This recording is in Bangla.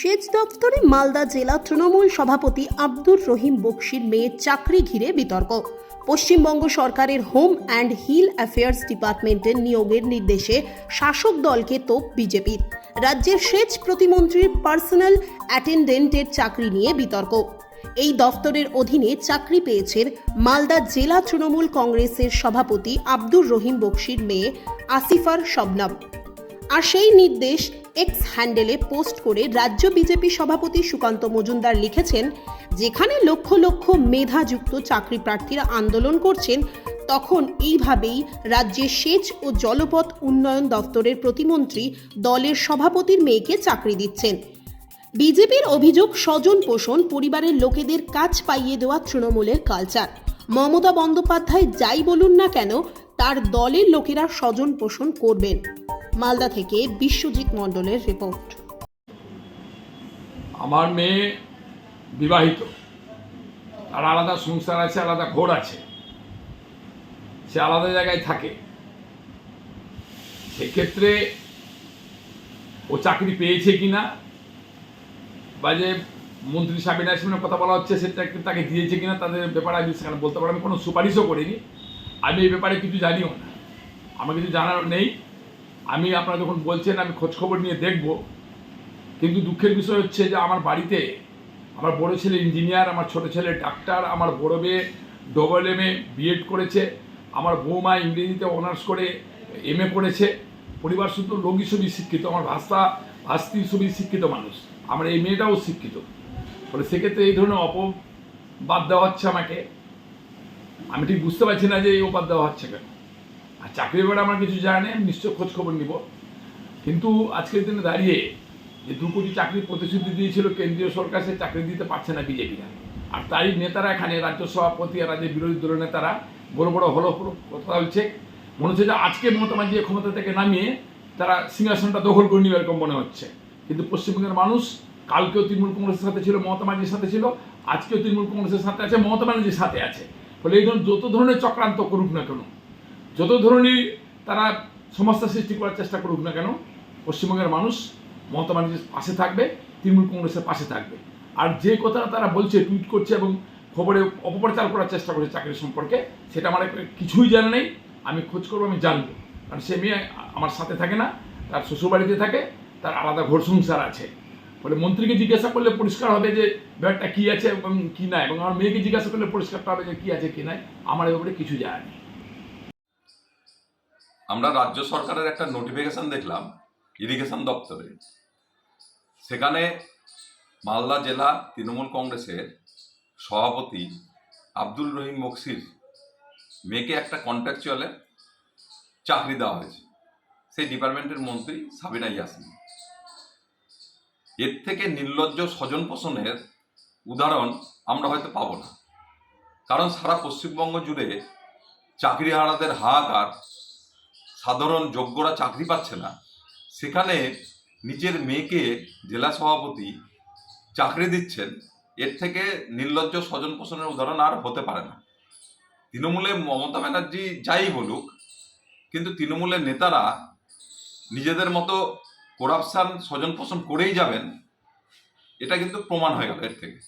সেচ দপ্তরে মালদা জেলা তৃণমূল সভাপতি আব্দুর রহিম বক্সির মেয়ের চাকরি ঘিরে বিতর্ক। পশ্চিমবঙ্গ সরকারের হোম অ্যান্ড হিল অ্যাফেয়ার্স ডিপার্টমেন্টের নিয়োগের নির্দেশে শাসক দলকে তোপ বিজেপির রাজ্যের সেচ প্রতিমন্ত্রীর পার্সোনাল অ্যাটেন্ডেন্টের চাকরি নিয়ে বিতর্ক। এই দফতরের অধীনে চাকরি পেয়েছেন মালদা জেলা তৃণমূল কংগ্রেসের সভাপতি আব্দুর রহিম বক্সির মেয়ে আসিফার শবনম। আর সেই নির্দেশ এক্স হ্যান্ডেলে পোস্ট করে রাজ্য বিজেপি সভাপতি সুকান্ত মজুমদার লিখেছেন, যেখানে লক্ষ লক্ষ মেধাযুক্ত চাকরি প্রার্থীরা আন্দোলন করছেন, তখন এইভাবেই রাজ্যের সেচ ও জলপথ উন্নয়ন দপ্তরের প্রতিমন্ত্রী দলের সভাপতির মেয়েকে চাকরি দিচ্ছেন। বিজেপির অভিযোগ স্বজন পোষণ, পরিবারের লোকেদের কাজ পাইয়ে দেওয়া তৃণমূলের কালচার মমতা বন্দ্যোপাধ্যায় যাই বলুন না কেন, তার দলের লোকেরা স্বজন পোষণ করবেন। মালদা থেকে বিশ্বজিৎ মণ্ডলের রিপোর্ট। আমার মেয়ে বিবাহিত। তার আলাদা সংসার আছে, আলাদা ঘোর আছে। সে আলাদা জায়গায় থাকে। সেক্ষেত্রে ও চাকরি পেয়েছে কিনা বা যে মন্ত্রী সাবিনা ইসলামের কথা বলা হচ্ছে, সেটা তাকে দিয়েছে কিনা, তাদের ব্যাপারে আমি সেখানে বলতে পারব আমি কোনো সুপারিশও করিনি। আমি এই ব্যাপারে কিছু জানিও না। আমার কিছু জানার নেই। আমি আপনারা যখন বলছেন, আমি খোঁজখবর নিয়ে দেখব। কিন্তু দুঃখের বিষয় হচ্ছে যে, আমার বাড়িতে আমার বড় ছেলে ইঞ্জিনিয়ার, আমার ছোট ছেলে ডাক্তার, আমার বড় মেয়ে ডবল এম এ বিএড করেছে, আমার বৌমা ইংরেজিতে অনার্স করে এম এ করেছে পরিবার শুধু লোকই সবই শিক্ষিত, আমার ভাষা ভাস্তি সবই শিক্ষিত মানুষ। আমার এই মেয়েটাও শিক্ষিত। ফলে সেক্ষেত্রে এই ধরনের অপবাদ দেওয়া হচ্ছে আমাকে। আমি ঠিক বুঝতে পারছি না যে এই অপবাদ দেওয়া হচ্ছে কেন। আর চাকরির ব্যাপারে আমার কিছু জানা নেই নিশ্চয় খোঁজ খবর নিব। কিন্তু আজকের দিনে দাঁড়িয়ে যে দু কোটি চাকরির প্রতিশ্রুতি দিয়েছিল কেন্দ্রীয় সরকার, সে চাকরি দিতে পারছে না বিজেপিরা। আর তাই নেতারা এখানে, রাজ্য সভাপতি আর রাজ্যের বিরোধী দলের নেতারা, বড় বড় হলো কথা হচ্ছে। মনে হচ্ছে যে আজকে মমতা ব্যানার্জি ক্ষমতা থেকে নামিয়ে তারা সিংহাসনটা দখল করে নিবে এরকম মনে হচ্ছে। কিন্তু পশ্চিমবঙ্গের মানুষ, কালকেও তৃণমূল কংগ্রেসের সাথে ছিল, মমতা ব্যানার্জির সাথে ছিল, আজকেও তৃণমূল কংগ্রেসের সাথে আছে, মমতা ব্যানার্জির সাথে আছে। ফলে এই ধরনের যত ধরনের চক্রান্ত করুক না কেন যত ধরনের তারা সমস্যা সৃষ্টি করার চেষ্টা করুক না কেন, পশ্চিমবঙ্গের মানুষ মমতা ব্যানার্জির পাশে থাকবে, তৃণমূল কংগ্রেসের পাশে থাকবে। আর যে কথা তারা বলছে, টুইট করছে এবং খবরে অপপ্রচার করার চেষ্টা করছে চাকরি সম্পর্কে, সেটা আমার কিছুই জানা নেই। আমি খোঁজ করব, আমি জানব। কারণ সে মেয়ে আমার সাথে থাকে না, তার শ্বশুরবাড়িতে থাকে, তার আলাদা ঘর সংসার আছে। ফলে মন্ত্রীকে জিজ্ঞাসা করলে পরিষ্কার হবে যে, ব্যাপারটা কী আছে এবং কী নাই? এবং আমার মেয়েকে জিজ্ঞাসা করলে পরিষ্কারটা হবে যে, কী আছে, কী নাই? আমার ব্যাপারে কিছু জানা নেই। আমরা রাজ্য সরকারের একটা নোটিফিকেশন দেখলাম ইরিগেশন দপ্তরে। সেখানে মালদা জেলা তৃণমূল কংগ্রেসের সভাপতি আব্দুল রহিম বক্সির মেয়েকে একটা কন্ট্রাকচুয়ালে চাকরি দেওয়া হয়েছে। সেই ডিপার্টমেন্টের মন্ত্রী সাবিনা ইয়াসমিন এর থেকে নির্লজ্জ স্বজন পোষণের উদাহরণ আমরা হয়তো পাবো না। কারণ সারা পশ্চিমবঙ্গ জুড়ে চাকরিহারাদের হাহাকার সাধারণ যোগ্যরা চাকরি পাচ্ছে না। সেখানে নিজের মেয়েকে জেলা সভাপতি চাকরি দিচ্ছেন, এর থেকে নির্লজ্জ স্বজন পোষণের উদাহরণ আর হতে পারে না। তৃণমূলে মমতা ব্যানার্জি যাই বলুক, কিন্তু তৃণমূলের নেতারা নিজেদের মতো করাপশান স্বজন পোষণ করেই যাবেন, এটা কিন্তু প্রমাণ হয়ে গেল এর থেকে।